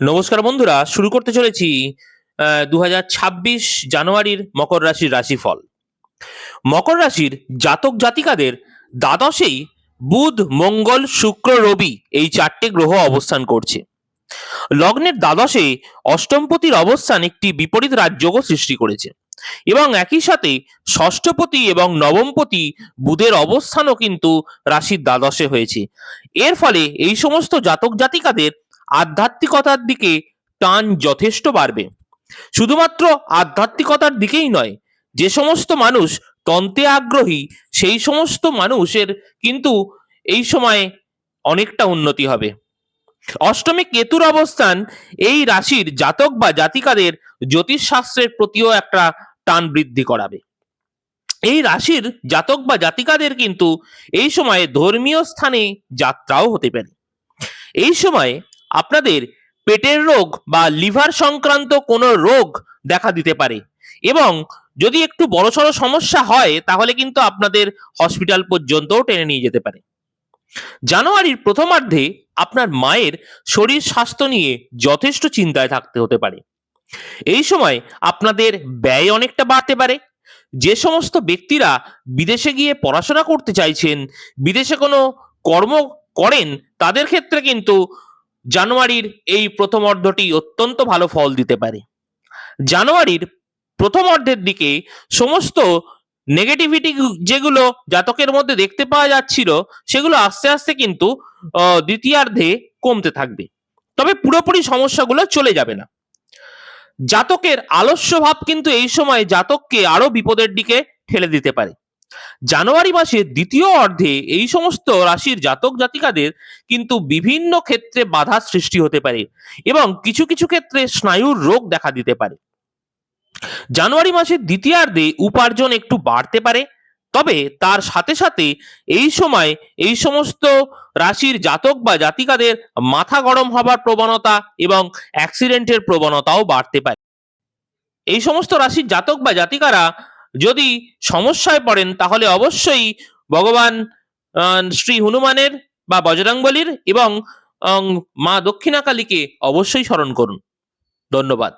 নমস্কার বন্ধুরা, শুরু করতে চলেছি দু জানুয়ারির মকর রাশির রাশিফল। মকর রাশির জাতক জাতিকাদের দ্বাদশেই বুধ, মঙ্গল, শুক্র, রবি এই চারটে গ্রহ অবস্থান করছে। লগ্নের দ্বাদশে অষ্টমপতির অবস্থান একটি বিপরীত রাজযোগও সৃষ্টি করেছে এবং একই সাথে ষষ্ঠপতি এবং নবমপতি বুধের অবস্থানও কিন্তু রাশির দ্বাদশে হয়েছে। এর ফলে এই সমস্ত জাতক জাতিকাদের আধ্যাত্মিকতার দিকে টান যথেষ্ট বাড়বে। শুধুমাত্র আধ্যাত্মিকতার দিকেই নয়, যে সমস্ত মানুষ তন্ত্রে আগ্রহী, সেই সমস্ত মানুষের কিন্তু এই সময়ে অনেকটা উন্নতি হবে। অষ্টমে কেতুর অবস্থান, এই রাশির জাতক বা জাতিকাদের জ্যোতিষশাস্ত্রের প্রতিও একটা টান বৃদ্ধি করাবে। এই রাশির জাতক বা জাতিকাদের কিন্তু এই সময়ে ধর্মীয় স্থানে যাত্রাও হতে পারে। এই সময়ে আপনাদের পেটের রোগ বা লিভার সংক্রান্ত কোনো রোগ দেখা দিতে পারে। এবং যদি একটু বড়সড় সমস্যা হয়, তাহলে কিন্তু আপনাদের হসপিটাল পর্যন্তও টেনে নিয়ে যেতে পারে। জানুয়ারির প্রথমার্ধে আপনার মায়ের শরীর স্বাস্থ্য নিয়ে যথেষ্ট চিন্তায় থাকতে হতে পারে। এই সময় আপনাদের ব্যয় অনেকটা বাড়তে পারে। যে সমস্ত ব্যক্তিরা বিদেশে গিয়ে পড়াশোনা করতে চাইছেন, বিদেশে কোনো কর্ম করেন, তাদের ক্ষেত্রে কিন্তু জানুয়ারির এই প্রথম অর্ধটি অত্যন্ত ভালো ফল দিতে পারে। জানুয়ারির প্রথম অর্ধের দিকে সমস্ত নেগেটিভিটি যেগুলো জাতকের মধ্যে দেখতে পাওয়া যাচ্ছিল, সেগুলো আস্তে আস্তে কিন্তু দ্বিতীয়ার্ধে কমতে থাকবে। তবে পুরোপুরি সমস্যাগুলো চলে যাবে না। জাতকের আলস্য ভাব কিন্তু এই সময় জাতককে আরও বিপদের দিকে ঠেলে দিতে পারে। জানুয়ারি মাসের দ্বিতীয় অর্ধে এই সমস্ত রাশির জাতক জাতিকাদের কিন্তু বিভিন্ন ক্ষেত্রে বাধা সৃষ্টি হতে পারে এবং কিছু কিছু ক্ষেত্রে স্নায়ুর রোগ দেখা দিতে পারে। জানুয়ারি মাসের দ্বিতীয়ার্ধে উপার্জন একটু বাড়তে পারে, তবে তার সাথে সাথে এই সময় এই সমস্ত রাশির জাতক বা জাতিকাদের মাথা গরম হবার প্রবণতা এবং অ্যাক্সিডেন্টের প্রবণতাও বাড়তে পারে। এই সমস্ত রাশির জাতক বা জাতিকারা যদি সমস্যায় পড়েন, তাহলে অবশ্যই ভগবান শ্রী হনুমানের বা বজরংবলীর এবং মা দক্ষিণাকালীকে অবশ্যই স্মরণ করুন। ধন্যবাদ।